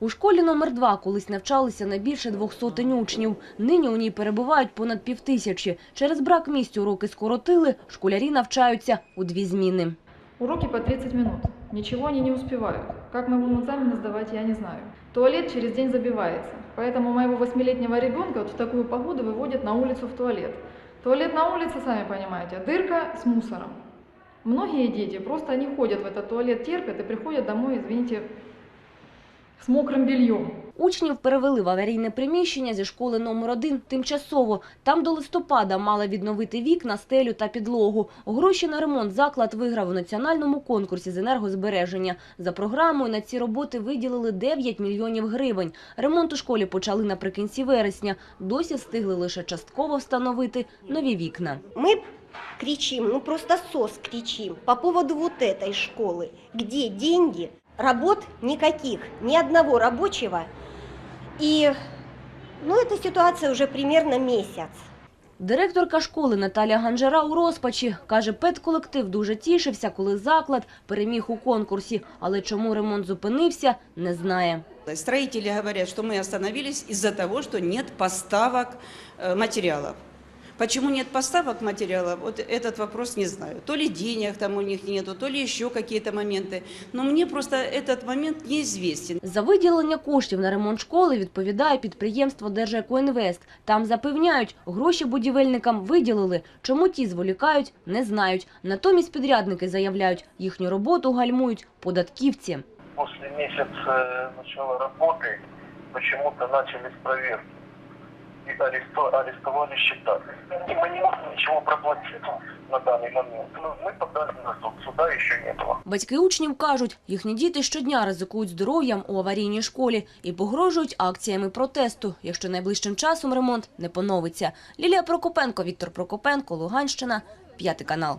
У школі номер 2 колись навчалися не більше двох сотень учнів. Нині у ній перебувають понад півтисячі. Через брак місць уроки скоротили, школярі навчаються у дві зміни. Уроки по 30 минут. Ничего они не успевают. Как мы будем экзамены сдавать, я не знаю. Туалет через день забивается. Поэтому моего восьмилетнего ребенка вот в такую погоду выводят на улицу в туалет. Туалет на улице, сами понимаете, дырка с мусором. Многие дети просто они ходят в этот туалет, терпят и приходят домой, извините, с мокрым бельем. Учнів перевели в аварійне приміщення зі школи номер 1 тимчасово. Там до листопада мали відновити вікна, стелю та підлогу. Гроші на ремонт заклад виграв у національному конкурсі з енергозбереження. За програмою на ці роботи виділили 9 мільйонів гривень. Ремонт у школі почали наприкінці вересня. Досі встигли лише частково встановити нові вікна. Мы кричим, ну просто сос кричим по поводу вот этой школы. Где деньги? Работ никаких, ни одного рабочего. И, ну, эта ситуация уже примерно месяц. Директорка школи Наталя Ганжера у розпачі. Каже, педколектив дуже тішився, коли заклад переміг у конкурсі. Але чому ремонт зупинився, не знає. Строители говорят, что мы остановились из-за того, что нет поставок э, материалов. Почему нет поставок материалов, вот этот вопрос не знаю. То ли денег там у них нету, то ли еще какие-то моменты. Но мне просто этот момент неизвестен. За виділення коштів на ремонт школи відповідає підприємство Держекоінвест. Там запевняють, гроші будівельникам виділили. Чому ті зволікають, не знають. Натомість підрядники заявляють, їхню роботу гальмують податківці. после месяца начала работы почему-то начались проверки и аресту- арестовали счета. И мы не можем ничего проплатить на данный момент. Ну, мы подали на суд, суда еще не было. Батьки учнів кажуть, їхні діти щодня ризикують здоров'ям у аварійній школі і погрожують акціями протесту, якщо найближчим часом ремонт не поновиться. Лілія Прокопенко, Віктор Прокопенко, Луганщина, п'ятий канал.